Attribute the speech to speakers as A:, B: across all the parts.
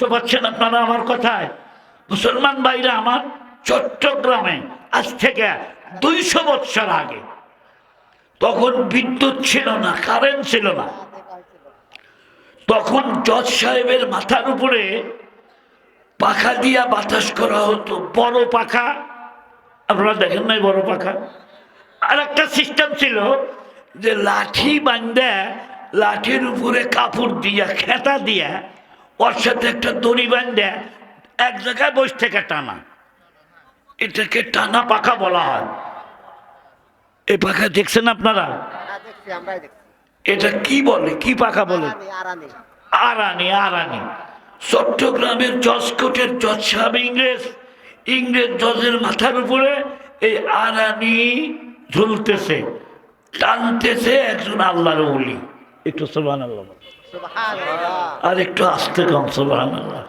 A: তো পাচ্ছেন আপনারা আমার কথায়? মুসলমান ভাইরা আমার চট্টগ্রামে আজ থেকে দুইশো বৎসর আগে। তখন বিদ্যুৎ ছিল না, কারেন্ট ছিল না। তখন জজ সাহেবের মাথার উপরে পাখা দিয়া বাতাস করা হতো, বড় পাখা। আপনারা দেখেন নাই বড় পাখা? আর একটা সিস্টেম ছিল যে লাঠি বান্ধা লাঠির উপরে কাপড় দিয়া, খেতা দিয়া ওর সাথে একটা দড়ি বান্ধা এক জায়গায় বসে থেকে টানা। এটাকে টানা পাখা বলা হয়। এই পাখা দেখছেন আপনারা?
B: হ্যাঁ,
A: এটা কি বলে? কি পাখা বলে?
B: আরানি আরানি।
A: চট্টগ্রামের জজ কোর্টের জজ সাহেব ইংরেজ। ইংরেজ জজের মাথার উপরে এই আরানি ঝুলতেছে টানতেছে একজন আল্লাহর ওলি। একটু আল্লাহ আর একটু আসতে কম আল্লাহ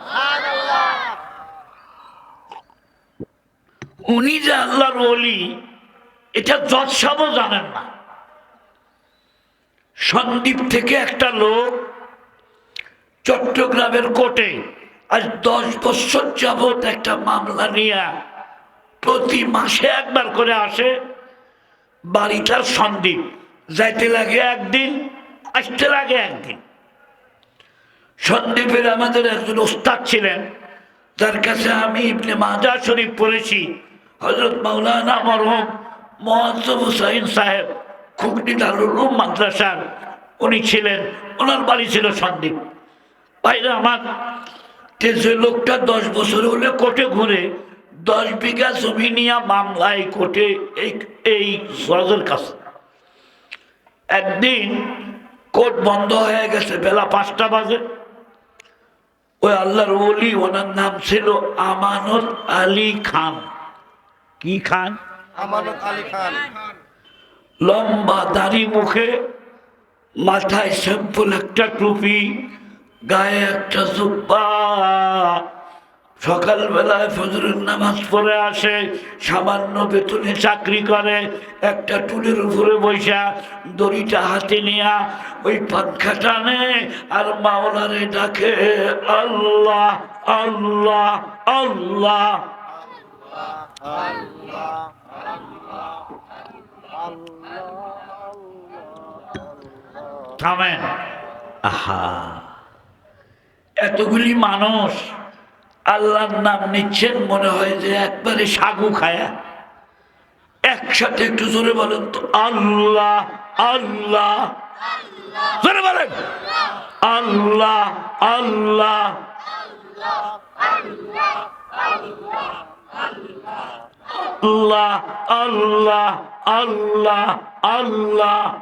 A: উনি যে আল্লাহর ওলি এটা জজ জানেন না। সন্দ্বীপ থেকে একটা লোক চট্টগ্রামের কোর্টে আজ দশ বছর যাবৎ একটা মামলা নিয়ে প্রতি মাসে একবার করে আসে বাড়িটার সন্দ্বীপ। যাইতে লাগে একদিন আসতে লাগে একদিন। সন্দ্বীপের আমাদের একজন ওস্তাদ ছিলেন যার কাছে আমি ইবনে মাজা শরীফ পড়েছি। হজরত মাওলানা মরহম মোহাম্মদ হুসাইন সাহেব, খুকনি দারুল উলুম মাদ্রাসার উনি ছিলেন, ওনার বাড়ি ছিল সন্দ্বীপ বাইরে আমার যে লোকটা দশ বছর হলে কোর্টে ঘুরে, দশ বিঘা জমি নিয়ে মামলায় কোর্টে এই এই জজের কাছে। একদিন কোর্ট বন্ধ হয়ে গেছে বেলা পাঁচটা বাজে। ওই আল্লাহর ওলি ওনার নাম ছিল আমানত আলী খান। কি খান?
B: আমানত আলী খান।
A: লম্বা দাড়ি মুখে মাথায় শ্যাম্পুল একটা টুপি গায়ে একটা জুব্বা সকালবেলায় ফজরের নামাজ পড়ে আসে, সামান্য বেতনে চাকরি করে, একটা টুলের উপরে বৈশা দড়িটা হাতে নিয়া ওই পাখা টানে আর মাওলারে ডাকে, আল্লাহ আল্লাহ আল্লাহ। থামেন। আহা, এতগুলি মানুষ আল্লাহর নাম নিচ্ছেন, মনে হয় যে একবারে সাগু খায়া। একসাথে একটু জোরে বলেন তো, আল্লাহ আল্লাহ। জোরে বলেন। আল্লাহ আল্লাহ। আল্লাহ আল্লাহ আল্লাহ আল্লাহ।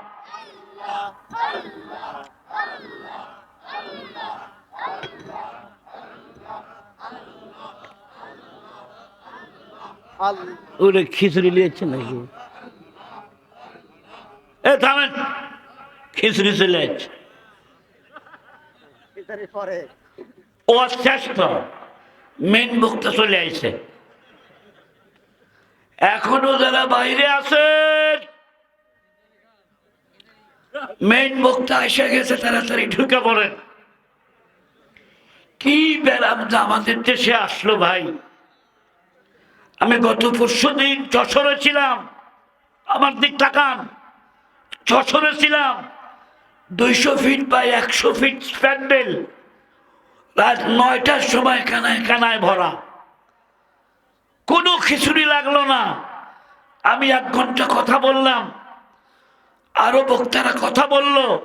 A: ওরে খিচুড়ি নিয়েছে নাকি? এ থামেন। খিচুড়ি চলে যাচ্ছে ও মেন বক্তা চলে আইছে। এখনও যারা বাইরে আছেন মেন বক্তা এসে গেছে তাড়াতাড়ি ঢুকে পড়েন। কি ব্যারাম যে আমাদের দেশে আসলো ভাই? আমি গত পরশু দিন যশোরে ছিলাম। আমার দিক তাকান। যশোরে ছিলাম। দুইশো ফিট বাই একশো ফিট প্যান্ডেল রাত নয়টার সময় কানায় কানায় ভরা। কোনো খিচুড়ি লাগল না। আমি এক ঘণ্টা কথা বললাম। আরও বক্তারা কথা বলল।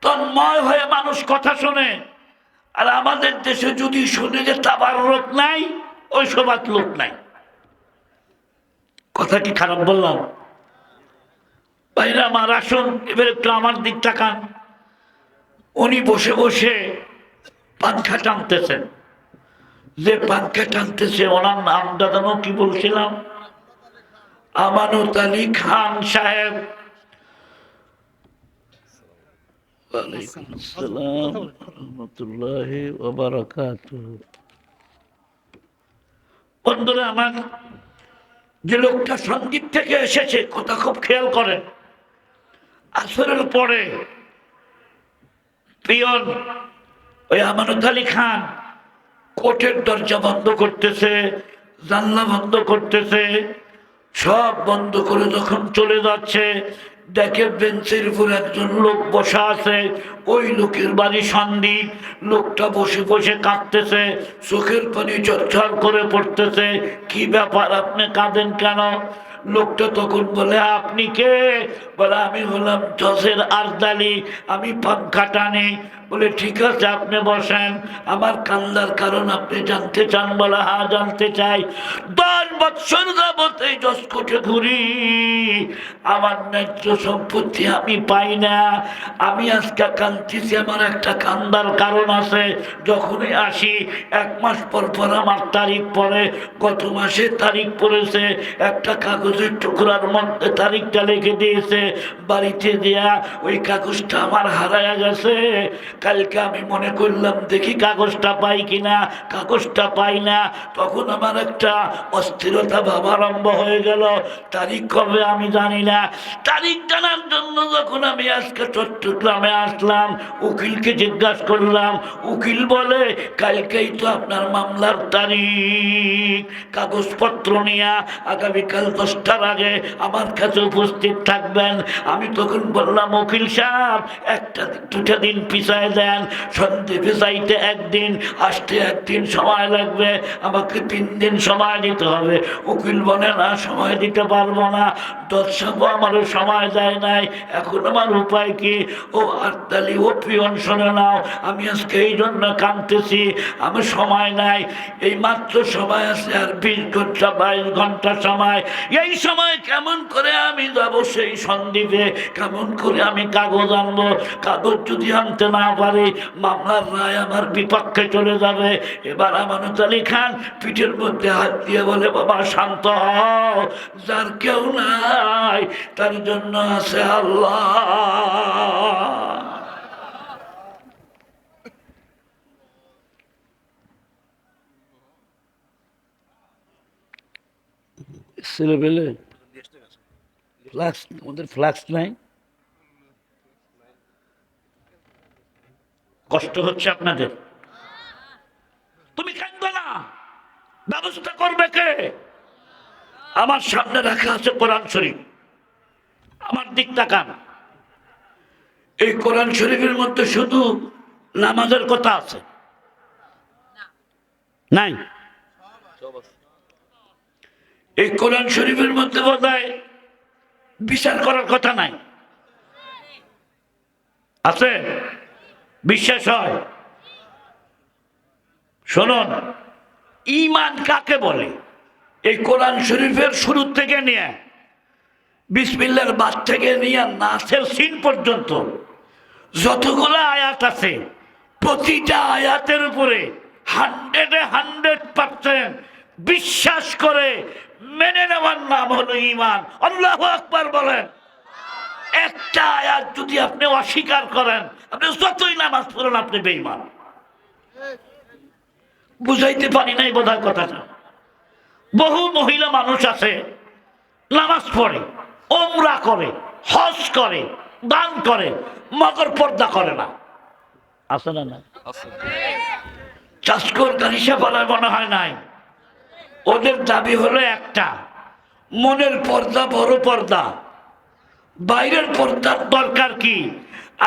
A: তন্ময় হয়ে মানুষ কথা শোনে। আর আমাদের দেশে যদি শুনে যে তাবার লোক নাই ওই সবার লোক নাই। কথা কি খারাপ বললাম। বাইরে আমার আসুন, এবার একটু আমার দিক তাকান। উনি বসে বসে পাঙ্খা টানতেছেন যে পাঙ্খা টানতেছে ওনার নামটা যেন কি বলছিলাম? আমানত আলী খান সাহেব। বন্ধুরা, আমার যে লোকটা সংগীত থেকে এসেছে, কথা খুব খেয়াল করেন। আসরের পরে পিয়ন ওই আমানত আলী খান কোর্টের দরজা বন্ধ করতেছে, জানলা বন্ধ করতেছে, সব বন্ধ করে যখন চলে যাচ্ছে দেখে বেঞ্চের উপর একজন লোক বসা আছে। ওই লোকের বাড়ি সন্ধি লোকটা বসে বসে কাঁদতেছে। চোখের পানি চরচর করে পড়তেছে। কি ব্যাপার, আপনি কাঁদেন কেন? লোকটা তখন বলে, আপনি কে? বলে, আমি হলাম জজের আর্দালি। আমি পাঙ্খা টানি বলে, ঠিক আছে, আপনি বসেন। আমার কান্দার কারণ আপনি জানতে চান বলে, হা, জানতে চাই। দশ বৎসর যাবত এই জসকোটে ঘুরি। আমার ন্যায্য সম্পত্তি আমি পাই না। আমি আজকে কান্দিছি আমার একটা কান্দার কারণ আছে। যখনই আসি, এক মাস পর পর আমার তারিখ পড়ে। গত মাসে তারিখ পড়েছে। একটা কাগজের টুকরার মধ্যে তারিখটা লিখে দিয়েছে। বাড়িতে দেয়া ওই কাগজটা আমার হারায়া গেছে। কালকে আমি মনে করলাম, দেখি কাগজটা পাই কিনা, কাগজটা পাই না। তখন আমার একটা অস্থিরতা ভাব আরম্ভ হয়ে গেল। তারিখ কবে আমি জানি না। তারিখ জানার জন্য যখন আমি আজকে চট্টগ্রামে আসলাম, উকিলকে জিজ্ঞাসা করলাম, উকিল বলে, কালকেই তো আপনার মামলার তারিখ। কাগজপত্র নিয়ে আগামীকাল দশটার আগে আমার কাছে উপস্থিত থাকবেন। আমি তখন বললাম, উকিল সাহেব, একটা দুটা দিন পিছায় দেন সন্দেহে যাইতে একদিন, আসতে একদিন সময় লাগবে, আমাকে তিন দিন সময় দিতে হবে। উকিল বলে, না, সময় দিতে পারব না দর্শক আমারও সময় দেয় নাই, এখন আমার উপায় কি? ও আরতালি ও পিয়ন, শোনে নাও, আমি আজকে এই জন্য কাঁদতেছি আমি সময় নাই, এই মাত্র সময় আছে আর বিশ ঘণ্টা, বাইশ ঘণ্টা সময়। এই সময় কেমন করে আমি যাব সেই সন্দীপে কেমন করে আমি কাগজ আনব, কাগজ যদি আনতে না পারি মামলার রায় আমার বিপক্ষে চলে যাবে। এবার আমানত আলী খান পিঠের মধ্যে হাত দিয়ে বলে বাবা শান্ত হও যার কেউ নাই তার জন্য আছে আল্লাহ। ছেলে পেলে ফ্লাক্স ওদের ফ্লাক্স নাই? কষ্ট হচ্ছে আপনাদের। তুমি কান্দো না। ব্যবস্থা করবে কে? আমার সামনে রাখা আছে কোরআন শরীফ। আমার দিক তাকান। এই কোরআন শরীফের মধ্যে শুধু নামাজের কথা আছে। নাই। এই কোরআন শরীফের মধ্যে বোধ বিচার করার কথা নাই। আছে? বিশ্বাস হয়? শুনুন ইমান কাকে বলে? এই কোরআন শরীফের শুরু থেকে নিয়ে, বিসমিল্লার বাদ থেকে নিয়ে নাচের সিন পর্যন্ত, যতগুলো আয়াত আছে, প্রতিটা আয়াতের উপরে হান্ড্রেডে হান্ড্রেড পার্সেন্ট বিশ্বাস করে মেনে নেওয়ার নাম হলো ইমান আল্লাহ আকবার বলেন। একটা আয়াত যদি আপনি অস্বীকার করেন আপনি যতই নামাজ পড়েন আপনি বেইমান বুঝাইতে পারি নাই বোধহয় কথাটা। বহু মহিলা মানুষ আছে নামাজ পড়ে ওমরা করে হজ করে দান করে মগর পর্দা করে না। আছে না না চাষকর গাড়িসা বলার মনে হয় নাই। ওদের দাবি হলো একটা মনের পর্দা বড় পর্দা। বাইরের পর্দার দরকার কি?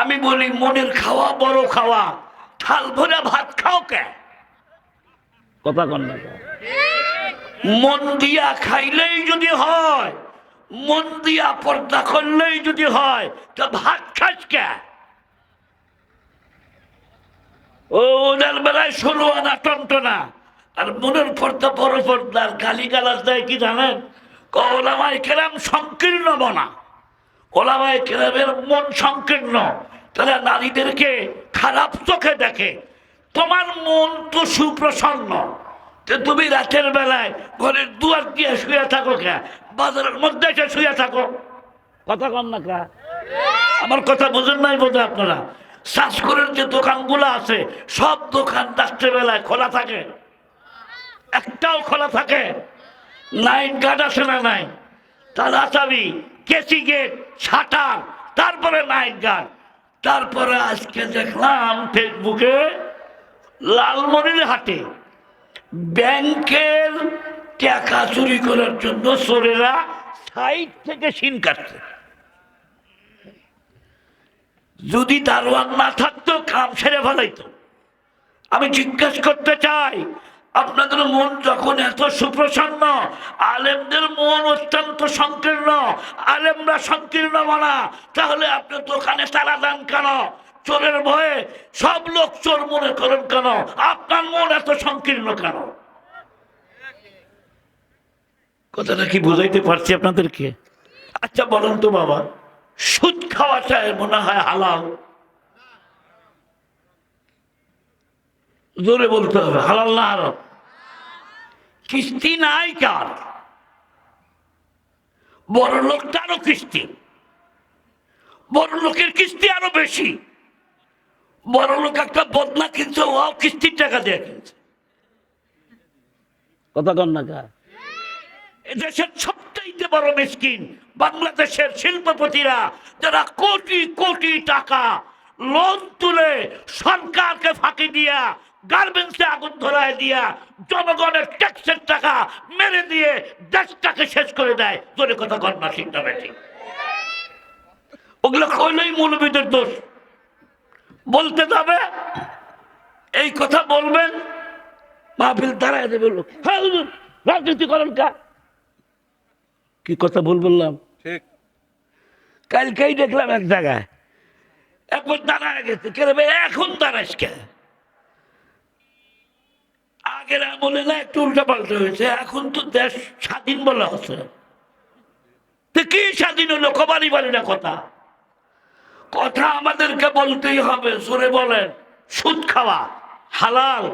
A: আমি বলি, মনের খাওয়া বড় খাওয়া। থাল ভরে ভাত খাও কে? কথা কন মন দিয়া খাইলেই যদি হয়, মন দিয়া পর্দা করলেই যদি হয়, তা ভাত খাস কে? ওদের বেলায় ষোলো আনা টন্টনা। আর মনের পর্দা বড় পর্দার গালি গালাজ দেয় কি জানেন? ওলামাই কেরাম সংকীর্ণ মনা ওলামাই কেরামের মন সংকীর্ণ। তারা নারীদেরকে খারাপ চোখে দেখে। তোমার মন তো সুপ্রসন্ন। তো তুমি রাতের বেলায় ঘরের দুয়ার দিয়ে শুয়ে থাকো কে? বাজারের মধ্যে এসে শুয়ে থাকো। কথা কন না কা? আমার কথা বুঝেন নাই বোধ আপনারা? শ্বাসকরের যে দোকানগুলো আছে, সব দোকান রাত্রেবেলায় খোলা থাকে। একটাও খোলা থাকে। নাইট গার্ড আছে না নাই? তালা চাবি কেসি গেট তারপরে নাইট গার্ড তারপরে আজকে দেখলাম ফেসবুকে লালমনির হাটে ব্যাংকের টাকা চুরি করার জন্য চোরেরা সাইড থেকে সিন কাটছে। যদি দারোয়ান না থাকতো, কাম সেরে ফেলাইতো। আমি জিজ্ঞেস করতে চাই আপনাদের মন যখন এত সুপ্রসন্ন, আলেমদের মন অত্যন্ত সংকীর্ণ, আলেমরা সংকীর্ণ মানা তাহলে আপনি দোকানে তারা দেন কেন? চোরের ভয়ে সব লোক চোর মনে করেন কেন? আপনার মন এত সংকীর্ণ কেন? কথাটা কি বুঝাইতে পারছি আপনাদেরকে? আচ্ছা বলুন তো বাবা, সুদ খাওয়াটাই মনে হয় হালাল? জোরে বলতে হবে, হালাল না হারাম? কিস্তি নাই কার? বড় লোকটারও কিস্তি বড় লোকের কিস্তি আরও বেশি। বড় লোক একটা বদনা কিনছে ও কিস্তির টাকা দিয়ে কিনছে। কথা কন না এদেশের সবচাইতে বড় মিসকিন বাংলাদেশের শিল্পপতিরা যারা কোটি কোটি টাকা লোন তুলে সরকারকে ফাঁকি দিয়া গার্মেন্টসে আগুন ধরায় দিয়া জনগণের ট্যাক্সের টাকা মেরে দিয়ে দেশটাকে শেষ করে দেয়। তোর কথা কর না ঠিক না বেঠিক ওগুলো কইলেই মৌলবীদের দোষ। বলতে যাবে এই কথা বলবেন মাহফিল দাঁড়ায় দেবে হ্যাঁ রাজনীতি করেন কা কি কথা ভুল বললাম
B: ঠিক।
A: কালকেই দেখলাম এক জায়গায়। একবার দাঁড়ায় গেছে কে রে এখন দাঁড়াস কে আগের আমলে না একটু উল্টা পাল্টা হয়েছে, এখন তো দেশ স্বাধীন বলা হচ্ছে। কি স্বাধীন হলো? কবারই পারি না কথা। কথা আমাদেরকে বলতেই হবে সরে বলেন, সুদ খাওয়া হালাল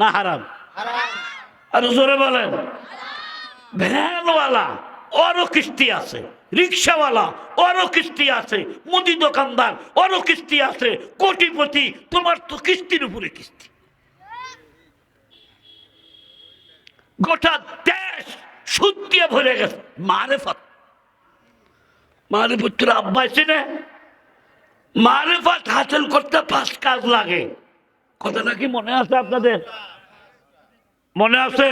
A: না হারাম? আর জোরে বলেন। ভ্যানওয়ালা ওরও কিস্তি আছে, রিক্সাওয়ালা ওরও কিস্তি আছে, মুদি দোকানদার ওরও কিস্তি আছে, কোটিপতি, তোমার তো কিস্তির উপরে কিস্তি। গোটা দেশ সুদ ভরে গেছে। মারেফত। মারেফত তোর আব্বাই চিনে। মারেফত হাসিল করতে পাঁচ কাজ লাগে। কথাটা কি মনে আছে আপনাদের? মনে আছে?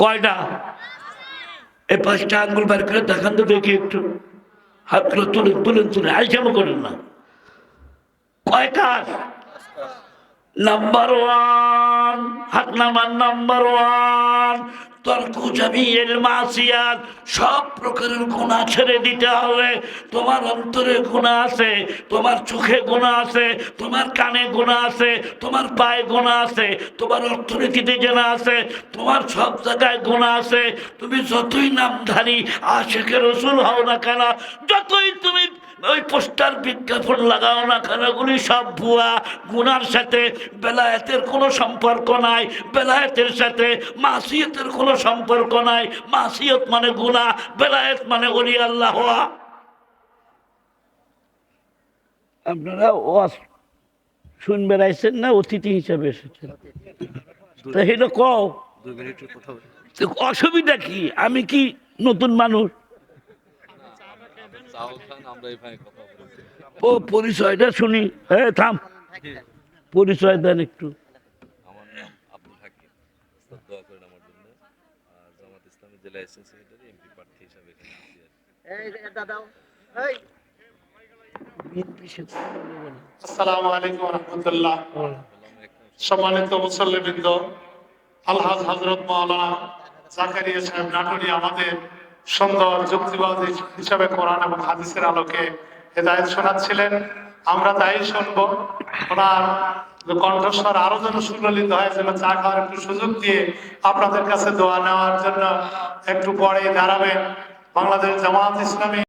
A: কয়টা? এই পাঁচটা আঙ্গুল বার করে দেখান তো দেখি একটু। হাতগুলো তুলেন তুলেন তুলে আইসামো করেন না। কয়টা নাম্বার ওয়ান হাত নাম্বার নাম্বার ওয়ান তর্কু জামিয়ের মাসিয়াত, সব প্রকারের গুণা ছেড়ে দিতে হবে। তোমার অন্তরে গুণা আছে, তোমার চোখে গুণা আছে, তোমার কানে গুণা আছে, তোমার পায়ে গুণা আছে, তোমার অর্থনীতিতে জানা আছে, তোমার সব জায়গায় গুণা আছে। তুমি যতই নামধারী আশেখের রসুল হও না কেন, যতই তুমি ওই পোস্টার বিজ্ঞাপন লাগাও না খানাগুলি সব ভুয়া। গুনার সাথে বেলায়েতের কোনো সম্পর্ক নাই। বেলায়েতের সাথে মাসিয়তের কোনো সম্পর্ক নাই। মাসিয়ত মানে গুণা বেলায়েত মানে অলি আল্লাহ। হওয়া আপনারা ওয়াজ শুনবে আইসেন না? অতিথি হিসাবে এসেছেন। তা কও অসুবিধা কি? আমি কি নতুন মানুষ
C: চাও খান আমরা এখানে কথা বলছি
A: ও পরিচয়টা শুনি। হ্যাঁ থাম। পরিচয় দেন একটু।
C: আমার নাম আব্দুল হাকিম। দোয়া করেন আমার জন্য। আর জামাত ইসলামী জেলা এসএস সেক্রেটারি এমপি প্রার্থী হিসাবে এখানে আছি আর কি।
D: আসসালামু আলাইকুম রহমতুল্লাহ। সম্মানিত মুসল্লিবৃন্দ আলহাজ হজরত মাওলানা জাকারিয়া সাহেব নাটুরি আমাদের সুন্দর যুক্তিবাদী হিসাবে কোরআন এবং হাদিসের আলোকে হেদায়ত শোনাচ্ছিলেন। আমরা তাই শুনব। ওনার কণ্ঠস্বর আরও যেন সুললিত হয়, যেন চা খাওয়ার একটু সুযোগ দিয়ে আপনাদের কাছে দোয়া নেওয়ার জন্য একটু পরে দাঁড়াবেন। বাংলাদেশ জামাত ইসলামী